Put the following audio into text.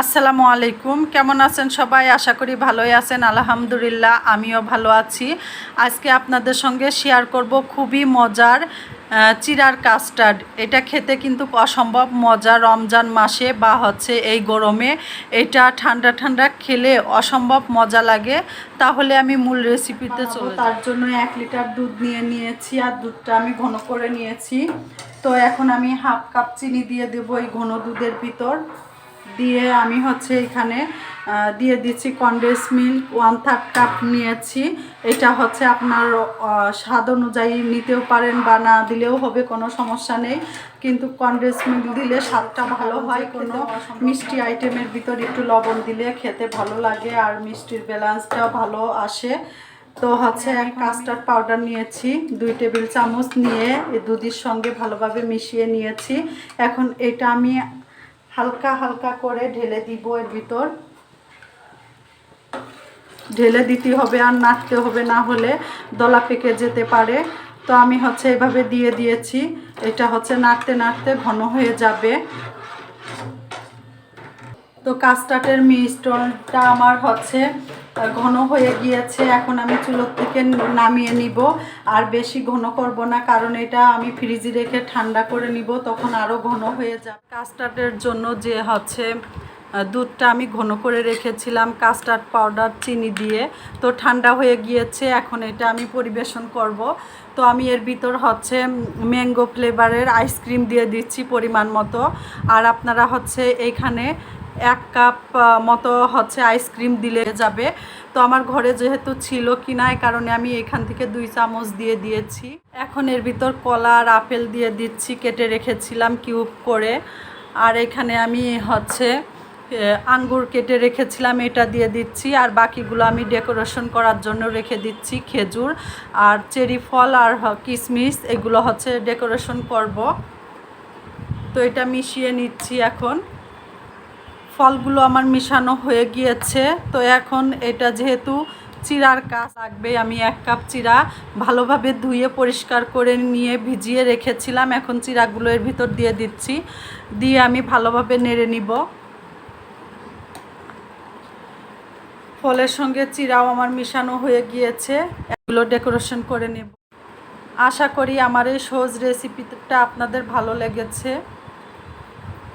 আসসালামু আলাইকুম। কেমন আছেন সবাই? আশা করি ভালোই আছেন। আলহামদুলিল্লাহ আমিও ভালো আছি। আজকে আপনাদের সঙ্গে শেয়ার করব খুবই মজার চিরার কাস্টার্ড এটা খেতে কিন্তু অসম্ভব মজা রমজান মাসে বা হচ্ছে এই গরমে। এটা ঠান্ডা ঠান্ডা খেলে অসম্ভব মজা লাগে। তাহলে আমি মূল রেসিপিতে চলে তার জন্য এক লিটার দুধ নিয়ে নিয়েছি আর দুধটা আমি ঘন করে নিয়েছি। তো এখন আমি হাফ কাপ চিনি দিয়ে দেবো এই ঘন দুধের ভিতর। দিয়ে আমি হচ্ছে এখানে দিয়ে দিচ্ছি condensed milk one third cup নিয়েছি। এটা হচ্ছে আপনার স্বাদ অনুযায়ী নিতেও পারেন বা না দিলেও হবে কোনো সমস্যা নেই। কিন্তু কনডেন্স মিল্ক দিলে স্বাদটা ভালো হয় কোনো মিষ্টি আইটেমের ভিতর একটু লবণ দিলে খেতে ভালো লাগে আর মিষ্টির ব্যালেন্সটাও ভালো আসে। তো হচ্ছে এক কাস্টার্ড পাউডার নিয়েছি দুই টেবিল চামচ নিয়ে দুধের সঙ্গে ভালোভাবে মিশিয়ে নিয়েছি। এখন এটা আমি হালকা হালকা করে ঢেলে দিব এর ভিতর। ঢেলে দিতে হবে আর নাড়তে হবে না হলে দলা পেকে যেতে পারে। তো আমি হচ্ছে এভাবে দিয়ে দিয়েছি। এটা হচ্ছে নাড়তে নাড়তে ঘন হয়ে যাবে। তো কাস্টার্ডের মিষ্টনটা আমার হচ্ছে ঘন হয়ে গিয়েছে, এখন আমি চুলোর থেকে নামিয়ে নিব। আর বেশি ঘন করব না, কারণ এটা আমি ফ্রিজে রেখে ঠান্ডা করে নিব, তখন আরও ঘন হয়ে যাবে। কাস্টার্ডের জন্য যে হচ্ছে দুধটা আমি ঘন করে রেখেছিলাম, কাস্টার্ড পাউডার, চিনি দিয়ে। তো ঠান্ডা হয়ে গিয়েছে, এখন এটা আমি পরিবেশন করব। তো আমি এর ভিতর হচ্ছে ম্যাঙ্গো ফ্লেভারের আইসক্রিম দিয়ে দিচ্ছি পরিমাণ মতো। আর আপনারা হচ্ছে এখানে এক কাপ মতো হচ্ছে আইসক্রিম দিলে যাবে। তো আমার ঘরে যেহেতু ছিল কি না কারণে আমি এখান থেকে দুই চামচ দিয়ে দিয়েছি। এখন এর ভিতর কলা আর আপেল দিয়ে দিচ্ছি, কেটে রেখেছিলাম কিউব করে। আর এখানে আমি হচ্ছে আঙ্গুর কেটে রেখেছিলাম, এটা দিয়ে দিচ্ছি। আর বাকিগুলো আমি ডেকোরেশন করার জন্য রেখে দিচ্ছি, খেজুর আর চেরি ফল আর কিশমিশ এগুলো হচ্ছে ডেকোরেশন করব। তো এটা মিশিয়ে নিচ্ছি এখন। ফলগুলো আমার মিশানো হয়ে গিয়েছে। তো এখন এটা যেহেতু চিরার কাজ লাগবে, আমি এক কাপ চিরা ভালোভাবে ধুয়ে পরিষ্কার করে নিয়ে ভিজিয়ে রেখেছিলাম। এখন চিরাগুলো এর ভিতর দিয়ে দিচ্ছি, দিয়ে আমি ভালোভাবে নেড়ে নিব। ফলের সঙ্গে চিরাও আমার মিশানো হয়ে গিয়েছে, এগুলো ডেকোরেশন করে নেব। আশা করি আমার এই সহজ রেসিপিটা আপনাদের ভালো লেগেছে।